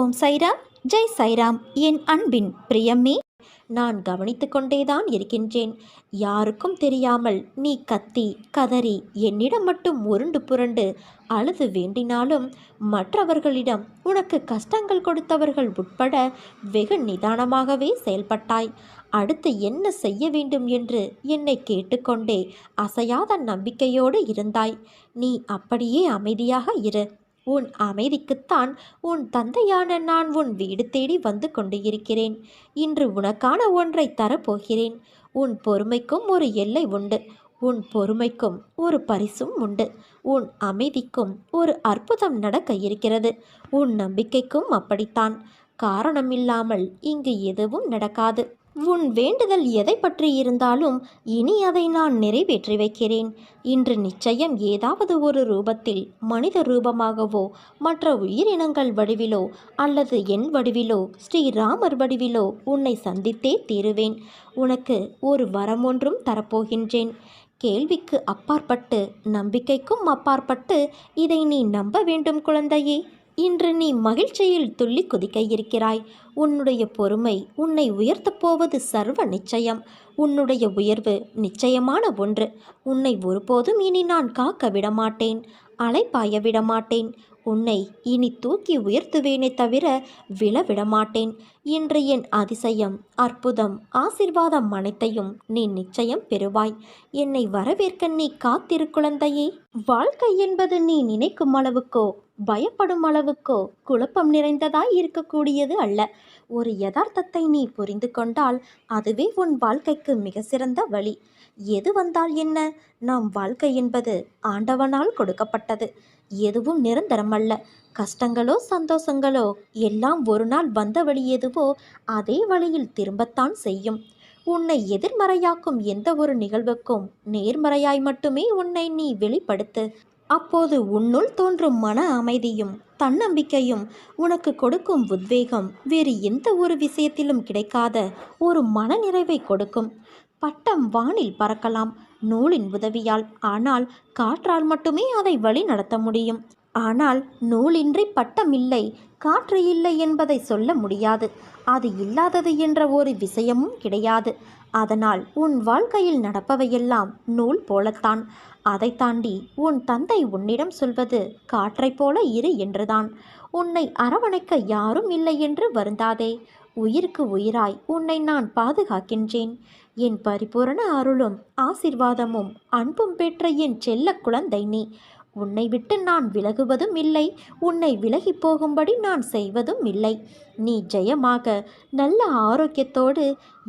ஓம் சைராம் ஜெய் சைராம். என் அன்பின் பிரியமே நான் கவனித்து கொண்டேதான் இருக்கின்றேன். யாருக்கும் தெரியாமல் நீ கத்தி கதறி என்னிடம் மட்டும் உருண்டு புரண்டு அழுது வேண்டினாலும் மற்றவர்களிடம் உனக்கு கஷ்டங்கள் கொடுத்தவர்கள் உட்பட வெகு நிதானமாகவே செயல்பட்டாய். அடுத்து என்ன செய்ய வேண்டும் என்று என்னை கேட்டுக்கொண்டே அசையாத நம்பிக்கையோடு இருந்தாய். நீ அப்படியே அமைதியாக இரு. உன் அமைதிக்குத்தான் உன் தந்தையான நான் உன் வீடு தேடி வந்து கொண்டு இருக்கிறேன் இன்று உனக்கான ஒன்றை தரப்போகிறேன். உன் பொறுமைக்கும் ஒரு எல்லை உண்டு. உன் பொறுமைக்கும் ஒரு பரிசும் உண்டு. உன் அமைதிக்கும் ஒரு அற்புதம் நடக்க இருக்கிறது. உன் நம்பிக்கைக்கும் அப்படித்தான். காரணமில்லாமல் இங்கு எதுவும் நடக்காது. உன் வேண்டுதல் எதை பற்றி இருந்தாலும் இனி அதை நான் நிறைவேற்றி வைக்கிறேன். இன்று நிச்சயம் ஏதாவது ஒரு ரூபத்தில் மனித ரூபமாகவோ மற்ற உயிரினங்கள் வடிவிலோ அல்லது என் வடிவிலோ ஸ்ரீராமர் வடிவிலோ உன்னை சந்தித்தே தீருவேன். உனக்கு ஒரு வரம் ஒன்றும் தரப்போகின்றேன். கேள்விக்கு அப்பாற்பட்டு நம்பிக்கைக்கும் அப்பாற்பட்டு இதை நீ நம்ப வேண்டும் குழந்தையே. இன்று நீ மகிழ்ச்சியில் துள்ளி குதிக்க இருக்கிறாய். உன்னுடைய பொறுமை உன்னை உயர்த்தப் போவது சர்வ நிச்சயம். உன்னுடைய உயர்வு நிச்சயமான ஒன்று. உன்னை ஒருபோதும் இனி நான் காக்க விடமாட்டேன். அலைப்பாய விடமாட்டேன். உன்னை இனி தூக்கி உயர்த்துவேனே தவிர விழ விடமாட்டேன் இன்று என் அதிசயம் அற்புதம் ஆசிர்வாதம் அனைத்தையும் நீ நிச்சயம் பெறுவாய். என்னை வரவேற்க நீ காத்திரு குழந்தையே. வாழ்க்கை என்பது நீ நினைக்கும் அளவுக்கோ பயப்படும் அளவுக்கோ குழப்பம் நிறைந்ததாய் இருக்கக்கூடியது அல்ல. ஒரு யதார்த்தத்தை நீ புரிந்து கொண்டால் அதுவே உன் வாழ்க்கைக்கு மிக சிறந்த வழி. எது வந்தால் என்ன? நம் வாழ்க்கை என்பது ஆண்டவனால் கொடுக்கப்பட்டது. எதுவும் நிரந்தரமல்ல கஷ்டங்களோ சந்தோஷங்களோ எல்லாம் ஒரு நாள் வந்த வழி எதுவோ அதே வழியில் திரும்பத்தான் செய்யும். உன்னை எதிர்மறையாக்கும் எந்த ஒரு நிகழ்வுக்கும் நேர்மறையாய் மட்டுமே உன்னை நீ வெளிப்படுத்து. அப்போது உன்னுள் தோன்றும் மன அமைதியும் தன்னம்பிக்கையும் உனக்கு கொடுக்கும் உத்வேகம் வேறு எந்த ஒரு விஷயத்திலும் கிடைக்காத ஒரு மனநிறைவை கொடுக்கும். பட்டம் வானில் பறக்கலாம் நூலின் உதவியால் ஆனால் காற்றால் மட்டுமே அதை வழி நடத்த முடியும். ஆனால் நூலின்றி பட்டம் இல்லை காற்று இல்லை என்பதை சொல்ல முடியாது. அது இல்லாதது என்ற ஒரு விஷயமும் கிடையாது. அதனால் உன் வாழ்க்கையில் நடப்பவையெல்லாம் நூல் போலத்தான். அதை தாண்டி உன் தந்தை உன்னிடம் சொல்வது காற்றைப் போல இரு என்றுதான். உன்னை அரவணைக்க யாரும் இல்லை என்று வருந்தாதே. உயிருக்கு உயிராய் உன்னை நான் பாதுகாக்கின்றேன். என் பரிபூரண அருளும் ஆசிர்வாதமும் அன்பும் பெற்ற என் செல்ல குழந்தை நீ. உன்னை விட்டு நான் விலகுவதும் இல்லை. உன்னை விலகி போகும்படி நான் செய்வதும் இல்லை. நீ ஜெயமாக நல்ல ஆரோக்கியத்தோடு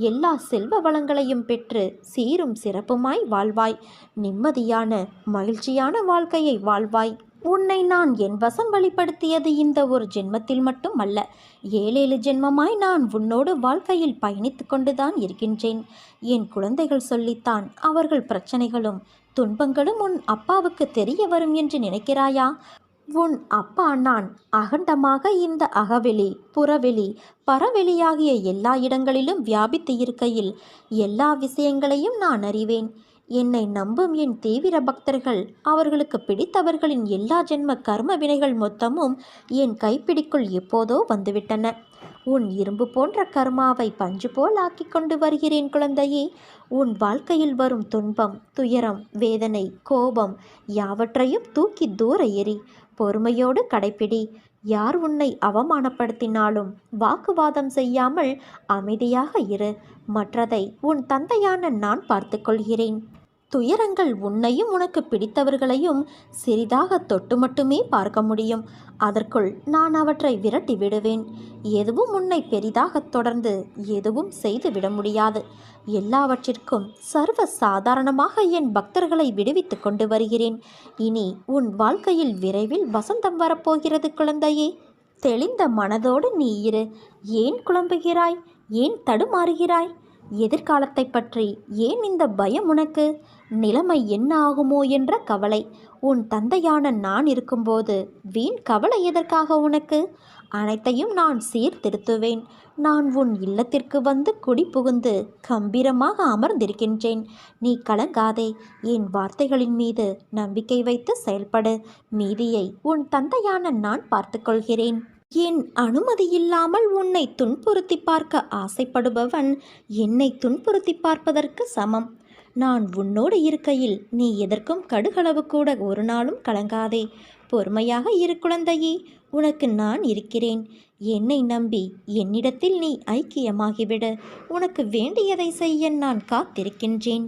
எல்லா செல்வ வளங்களையும் பெற்று சீரும் சிறப்புமாய் வாழ்வாய். நிம்மதியான மகிழ்ச்சியான வாழ்க்கையை வாழ்வாய். உன்னை நான் என் வசம் வழிப்படுத்தியது இந்த ஒரு ஜென்மத்தில் மட்டும் அல்ல ஏழேழு ஜென்மமாய் நான் உன்னோடு வாழ்க்கையில் பயணித்து கொண்டுதான் இருக்கின்றேன். என் குழந்தைகள் சொல்லித்தான் அவர்கள் பிரச்சனைகளும் துன்பங்களும் உன் அப்பாவுக்கு தெரிய வரும் என்று நினைக்கிறாயா? உன் அப்பா நான் அகண்டமாக இந்த அகவெளி புறவெளி பரவெளியாகிய எல்லா இடங்களிலும் வியாபித்து இருக்கையில் எல்லா விஷயங்களையும் நான் அறிவேன். என்னை நம்பும் என் தீவிர பக்தர்கள் அவர்களுக்கு பிடித்தவர்களின் எல்லா ஜென்ம கர்ம வினைகள் மொத்தமும் என் கைப்பிடிக்குள் எப்போதோ வந்துவிட்டன. உன் இரும்பு போன்ற கர்மாவை பஞ்சு போல் ஆக்கி கொண்டு வருகிறேன் குழந்தையே. உன் வாழ்க்கையில் வரும் துன்பம் துயரம் வேதனை கோபம் யாவற்றையும் தூக்கி தூர எறி பொறுமையோடு கடைப்பிடி. யார் உன்னை அவமானப்படுத்தினாலும் வாக்குவாதம் செய்யாமல் அமைதியாக இரு. மற்றதை உன் தந்தையான நான் பார்த்துக்கொள்கிறேன் துயரங்கள் உன்னையும் உனக்கு பிடித்தவர்களையும் சிறிதாக தொட்டு மட்டுமே பார்க்க முடியும். அதற்குள் நான் அவற்றை விரட்டி விடுவேன். எதுவும் உன்னை பெரிதாக தொடர்ந்து எதுவும் செய்து விட முடியாது. எல்லாவற்றிற்கும் சர்வ சாதாரணமாக என் பக்தர்களை விடுவித்து கொண்டு வருகிறேன். இனி உன் வாழ்க்கையில் விரைவில் வசந்தம் வரப்போகிறது குழந்தையே. தெளிந்த மனதோடு நீ இரு. ஏன் குழம்புகிறாய்? ஏன் தடுமாறுகிறாய்? எதிர்காலத்தை பற்றி ஏன் இந்த பயம் உனக்கு? நிலைமை என்ன ஆகுமோ என்ற கவலை. உன் தந்தையான நான் இருக்கும்போது வீண் கவலை எதற்காக உனக்கு? அனைத்தையும் நான் சீர்திருத்துவேன். நான் உன் இல்லத்திற்கு வந்து குடி புகுந்து கம்பீரமாக அமர்ந்திருக்கின்றேன். நீ கலங்காதே. என் வார்த்தைகளின் மீது நம்பிக்கை வைத்து செயல்படு. மீதியை உன் தந்தையான நான் பார்த்துக்கொள்கிறேன். என் அனுமதி இல்லாமல் உன்னை துன்புறுத்தி பார்க்க ஆசைப்படுபவன் என்னை துன்புறுத்தி பார்ப்பதற்கு சமம். நான் உன்னோடு இருக்கையில் நீ எதற்கும் கடுகளவு கூட ஒரு நாளும் கலங்காதே. பொறுமையாக இரு குழந்தையே உனக்கு நான் இருக்கிறேன். என்னை நம்பி என்னிடத்தில் நீ ஐக்கியமாகிவிடு. உனக்கு வேண்டியதை செய்ய நான் காத்திருக்கின்றேன்.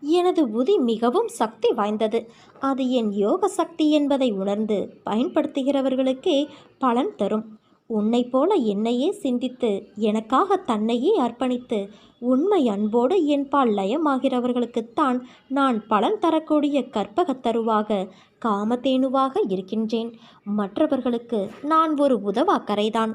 எனது உதி மிகவும் சக்தி வாய்ந்தது. அது என் யோக சக்தி என்பதை உணர்ந்து பயன்படுத்துகிறவர்களுக்கே பலன் தரும். உன்னை போல என்னையே சிந்தித்து எனக்காக தன்னையே அர்ப்பணித்து உண்மை அன்போடு என்பால் லயமாகிறவர்களுக்குத்தான் நான் பலன் தரக்கூடிய கற்பகத்தருவாக காமதேனுவாக இருக்கின்றேன். மற்றவர்களுக்கு நான் ஒரு உதவாக்கரைதான்.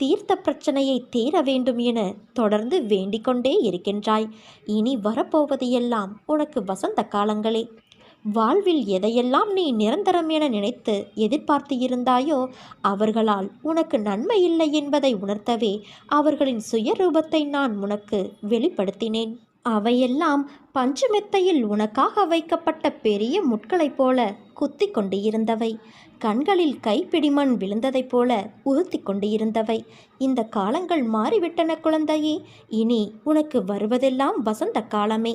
தீர்த்த பிரச்சனையை தீர வேண்டும் என தொடர்ந்து வேண்டிக்கொண்டே இருக்கின்றாய். இனி வரப்போவது எல்லாம் உனக்கு வசந்த காலங்களே. வாழ்வில் எதையெல்லாம் நீ நிரந்தரம் என நினைத்து எதிர்பார்த்து இருந்தாயோ அவர்களால் உனக்கு நன்மை இல்லை என்பதை உணர்த்தவே அவர்களின் சுயரூபத்தை நான் உனக்கு வெளிப்படுத்தினேன். அவையெல்லாம் பஞ்சுமெத்தையில் உனக்காக வைக்கப்பட்ட பெரிய முட்களைப் போல குத்தி கொண்டு இருந்தவை கண்களில் கைப்பிடிமண் விழுந்ததைப் போல உறுத்தி கொண்டு இருந்தவை இந்த காலங்கள் மாறிவிட்டன குழந்தையே இனி உனக்கு வருவதெல்லாம் வசந்த காலமே.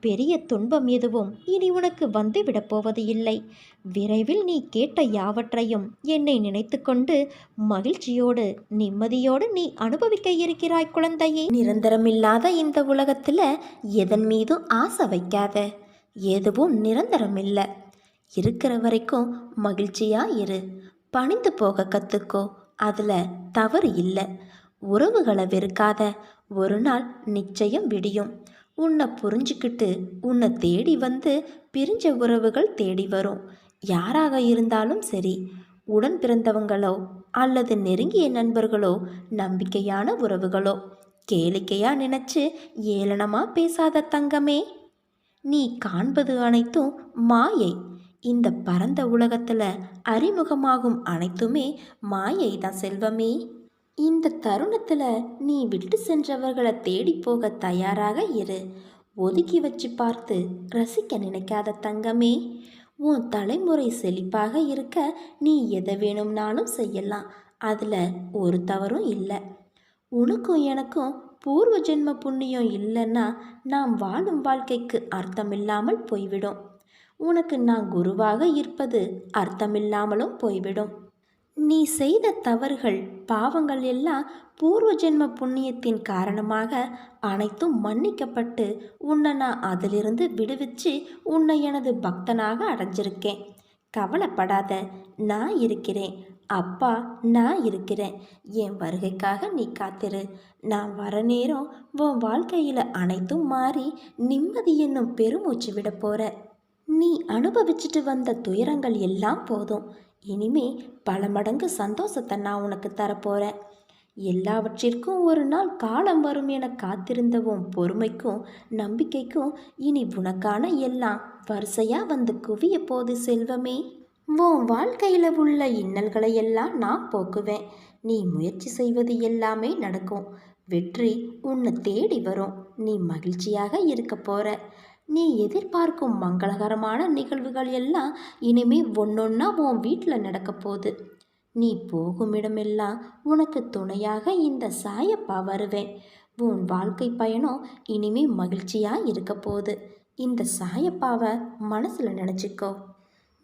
பெரிய துன்பம் எதுவும் இனி உனக்கு வந்து விடப்போவது இல்லை. விரைவில் நீ கேட்ட யாவற்றையும் என்னை நினைத்து கொண்டு மகிழ்ச்சியோடு நிம்மதியோடு நீ அனுபவிக்க இருக்கிறாய் குழந்தையே. நிரந்தரமில்லாத இந்த உலகத்தில் எதன் மீதும் ஆசை வைக்காத. எதுவும் நிரந்தரமில்லை. இருக்கிற வரைக்கும் மகிழ்ச்சியா இரு. பணிந்து போக கற்றுக்கோ அதில் தவறு இல்லை. உறவுகளை வெறுக்காத. ஒரு நாள் நிச்சயம் விடியும். உன்னை புரிஞ்சுக்கிட்டு உன்னை தேடி வந்து பிரிஞ்ச உறவுகள் தேடி வரும். யாராக இருந்தாலும் சரி உடன் பிறந்தவங்களோ அல்லது நெருங்கிய நண்பர்களோ நம்பிக்கையான உறவுகளோ கேளிக்கையாக நினச்சி ஏளனமாக பேசாத தங்கமே. நீ காண்பது அனைத்தும் மாயை. இந்த பரந்த உலகத்தில் அறிமுகமாகும் அனைத்துமே மாயை தான் செல்வமே. இந்த தருணத்தில் நீ விட்டு சென்றவர்களை தேடி போக தயாராக இரு. ஒதுக்கி வச்சு பார்த்து ரசிக்க நினைக்காத தங்கமே உன் தலைமுறை செழிப்பாக இருக்க நீ எதை வேணும்னாலும் செய்யலாம். அதில் ஒரு தவறும் இல்லை. உனக்கும் எனக்கும் பூர்வ ஜென்ம புண்ணியம் இல்லைன்னா நாம் வாழும் வாழ்க்கைக்கு அர்த்தமில்லாமல் போய்விடும். உனக்கு நான் குருவாக இருப்பது அர்த்தமில்லாமலும் போய்விடும். நீ செய்த தவறுகள் பாவங்கள் எல்லாம் பூர்வ ஜென்ம புண்ணியத்தின் காரணமாக அனைத்தும் மன்னிக்கப்பட்டு உன்னை நான் அதிலிருந்து விடுவிச்சு உன்னை எனது பக்தனாக அடைஞ்சிருக்கேன். கவலைப்படாத நான் இருக்கிறேன். அப்பா நான் இருக்கிறேன். என் வருகைக்காக நீ காத்திரு. நான் வர நேரம் உன் வாழ்க்கையில் அனைத்தும் மாறி நிம்மதி என்னும் பெருமூச்சு விட போற. நீ அனுபவிச்சுட்டு வந்த துயரங்கள் எல்லாம் போதும். இனிமே பல மடங்கு சந்தோஷத்தை நான் உனக்கு தரப்போகிறேன் எல்லாவற்றிற்கும் ஒரு நாள் காலம் வரும் என காத்திருந்தவும் பொறுமைக்கும் நம்பிக்கைக்கும் இனி உனக்கான எல்லாம் வரிசையாக வந்து குவிய போது செல்வமே. உன் வாழ்க்கையில் உள்ள இன்னல்களை எல்லாம் நான் போக்குவேன். நீ முயற்சி செய்வது எல்லாமே நடக்கும். வெற்றி உன்னை தேடி வரும். நீ மகிழ்ச்சியாக இருக்க போகிற நீ எதிர்பார்க்கும் மங்களகரமான நிகழ்வுகள் எல்லாம் இனிமே ஒன்னொன்னா உன் வீட்டில் நடக்க போகுது. நீ போகும் இடமெல்லாம் உனக்கு துணையாக இந்த சாயப்பா வருவேன். உன் வாழ்க்கை பயணம் இனிமே மகிழ்ச்சியாக இருக்க போகுது. இந்த சாயப்பாவை மனசில் நினச்சிக்கோ.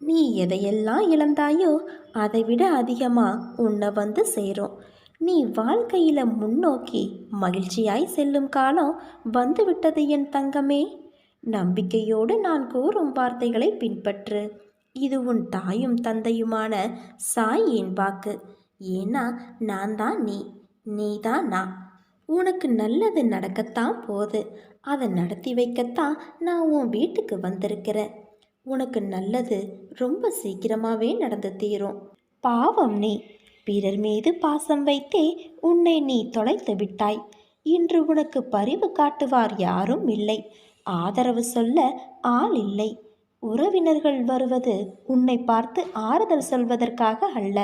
நீ எதையெல்லாம் இழந்தாயோ அதை விட அதிகமாக உன்னை வந்து சேரும். நீ வாழ்க்கையில் முன்னோக்கி மகிழ்ச்சியாய் செல்லும் காலம் வந்துவிட்டது என் தங்கமே. நம்பிக்கையோடு நான் கூறும் வார்த்தைகளை பின்பற்று. இது உன் தாயும் தந்தையுமான சாயின் வாக்கு. ஏன்னா நான் தான் நீ நீ. தான் நான் உனக்கு நல்லது நடக்கத்தான் போது அதை நடத்தி வைக்கத்தான் நான் உன் வீட்டுக்கு வந்திருக்கிறேன். உனக்கு நல்லது ரொம்ப சீக்கிரமாகவே நடந்து தீரும். பாவம் நீ. பிறர் மீது பாசம் வைத்தே உன்னை நீ தொலைத்து விட்டாய். இன்று உனக்கு பரிவு காட்டுவார் யாரும் இல்லை. ஆதரவு சொல்ல ஆள் இல்லை. உறவினர்கள் வருவது உன்னை பார்த்து ஆறுதல் சொல்வதற்காக அல்ல.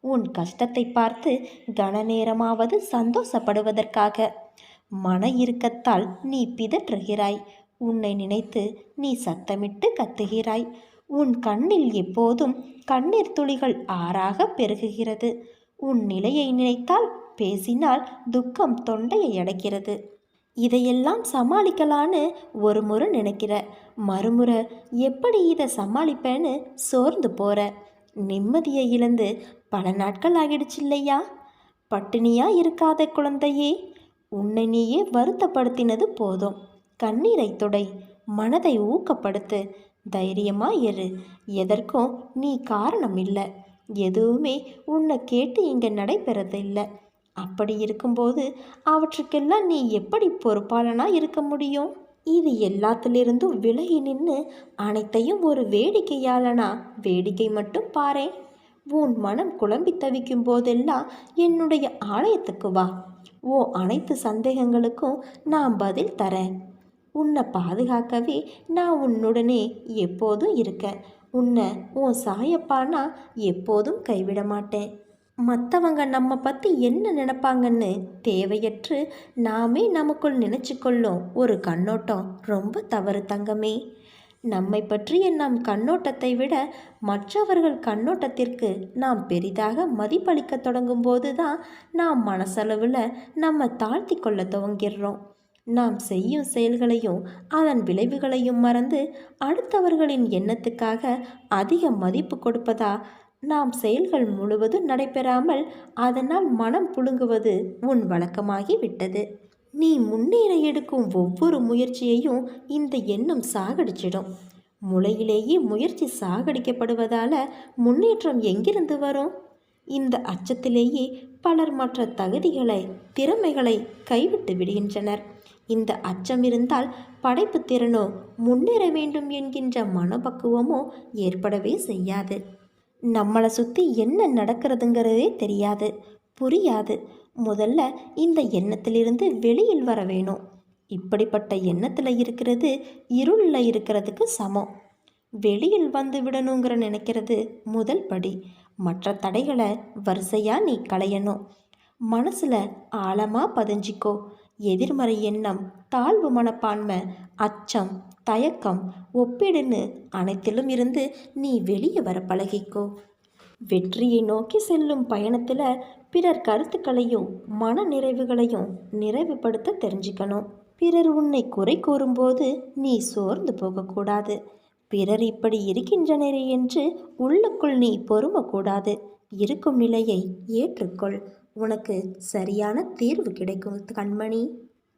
உன் கஷ்டத்தை பார்த்து கனநேரமாவது சந்தோஷப்படுவதற்காக. மன இறுக்கத்தால் நீ பிதற்றுகிறாய். உன்னை நினைத்து நீ சத்தமிட்டு கத்துகிறாய். உன் கண்ணில் எப்போதும் கண்ணீர் துளிகள் ஆறாக பெருகுகிறது. உன் நிலையை நினைத்தால் பேசினால் துக்கம் தொண்டையை அடைக்கிறது. இதையெல்லாம் சமாளிக்கலான்னு ஒரு முறை நினைக்கிற. மறுமுறை எப்படி இதை சமாளிப்பேன்னு சோர்ந்து போகிற நிம்மதியை இழந்து பல நாட்கள் ஆகிடுச்சு இல்லையா? பட்டினியாக இருக்காத குழந்தையே. உன்னை நீயே வருத்தப்படுத்தினது போதும். கண்ணீரை துடை. மனதை ஊக்கப்படுத்து. தைரியமாக இரு. எதற்கும் நீ காரணம் இல்லை. எதுவுமே உன்னை கேட்டு இங்கே நடைபெறதில்லை. அப்படி இருக்கும்போது அவற்றுக்கெல்லாம் நீ எப்படி பொறுப்பாளனாக இருக்க முடியும்? இது எல்லாத்திலிருந்தும் விலகி நின்று அனைத்தையும் ஒரு வேடிக்கையாளனா? வேடிக்கை மட்டும் பாரேன் உன் மனம் குழம்பி தவிக்கும் போதெல்லாம் என்னுடைய ஆலயத்துக்கு வா. ஓ அனைத்து சந்தேகங்களுக்கும் நான் பதில் தரேன். உன்னை பாதுகாக்கவே நான் உன்னுடனே எப்போதும் இருக்கேன் உன்னை உன் சாயப்பானா எப்போதும் கைவிட மாட்டேன் மற்றவங்க நம்ம பற்றி என்ன நினைப்பாங்கன்னு தேவையற்று நாமே நமக்குள் நினச்சிக்கொள்ளும் ஒரு கண்ணோட்டம். ரொம்ப தவறு தங்கமே. நம்மை பற்றிய நம் கண்ணோட்டத்தை விட மற்றவர்கள் கண்ணோட்டத்திற்கு நாம் பெரிதாக மதிப்பளிக்க தொடங்கும் போது தான் நாம் மனசளவில் நம்ம தாழ்த்தி கொள்ள துவங்கிடுறோம். நாம் செய்யும் செயல்களையும் அதன் விளைவுகளையும் மறந்து அடுத்தவர்களின் எண்ணத்துக்காக அதிக மதிப்பு கொடுப்பதா நாம் செயல்கள் முழுவதும் நடைபெறாமல் அதனால் மனம் புழுங்குவது உன் வழக்கமாகி விட்டது நீ முன்னேற எடுக்கும் ஒவ்வொரு முயற்சியையும் இந்த எண்ணம் சாகடிச்சிடும். முளையிலேயே முயற்சி சாகடிக்கப்படுவதால முன்னேற்றம் எங்கிருந்து வரும்? இந்த அச்சத்திலேயே பலர் மற்ற தகுதிகளை திறமைகளை கைவிட்டு விடுகின்றனர். இந்த அச்சம் இருந்தால் படைப்பு திறனோ முன்னேற வேண்டும் என்கின்ற மனப்பக்குவமோ ஏற்படவே செய்யாது. நம்மளை சுற்றி என்ன நடக்கிறதுங்கிறதே தெரியாது புரியாது. முதல்ல இந்த எண்ணத்திலிருந்து வெளியில் வர வேணும். இப்படிப்பட்ட எண்ணத்தில் இருக்கிறது இருளில் இருக்கிறதுக்கு சமம். வெளியில் வந்து விடணுங்கிற நினைக்கிறது முதல் படி. மற்ற தடைகளை வரிசையாக நீ களையணும். மனசில் ஆழமாக பதிஞ்சிக்கோ. எதிர்மறை எண்ணம் தாழ்வு மனப்பான்மை அச்சம் தயக்கம் ஒப்பிடுன்னு அனைத்திலும் இருந்து நீ வெளியே வர பழகிக்கோ. வெற்றியை நோக்கி செல்லும் பயணத்தில் பிறர் கருத்துக்களையும் மன நிறைவுகளையும் நிறைவுபடுத்த தெரிஞ்சுக்கணும். பிறர் உன்னை குறை கூறும்போது நீ சோர்ந்து போகக்கூடாது. பிறர் இப்படி இருக்கின்றனரே என்று உள்ளுக்குள் நீ பொறுமக்கூடாது. இருக்கும் நிலையை ஏற்றுக்கொள். உனக்கு சரியான தீர்வு கிடைக்கும் கண்மணி.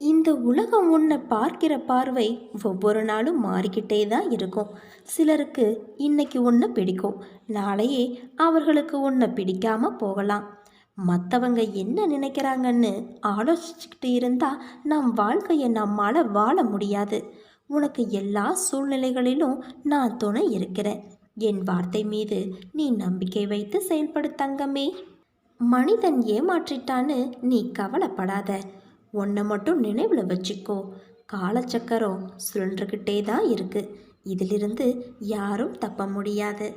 இந்த உலகம் உன்னை பார்க்கிற பார்வை ஒவ்வொரு நாளும் மாறிக்கிட்டே தான் இருக்கும். சிலருக்கு இன்னைக்கு ஒன்று பிடிக்கும். நாளையே அவர்களுக்கு ஒன்றை பிடிக்காமல் போகலாம். மற்றவங்க என்ன நினைக்கிறாங்கன்னு ஆலோசிச்சுக்கிட்டு இருந்தால் நம் வாழ்க்கையை நம்மால் வாழ முடியாது. உனக்கு எல்லா சூழ்நிலைகளிலும் நான் துணை இருக்கிறேன். என் வார்த்தை மீது நீ நம்பிக்கை வைத்து செயல்படு தங்கமே. மனிதன் ஏமாற்றிட்டான்னு நீ கவலைப்படாத. ஒன்றை மட்டும் நினைவில் வச்சுக்கோ. காலச்சக்கரம் சுழன்றுக்கிட்டே தான் இருக்குது இதிலிருந்து யாரும் தப்ப முடியாது.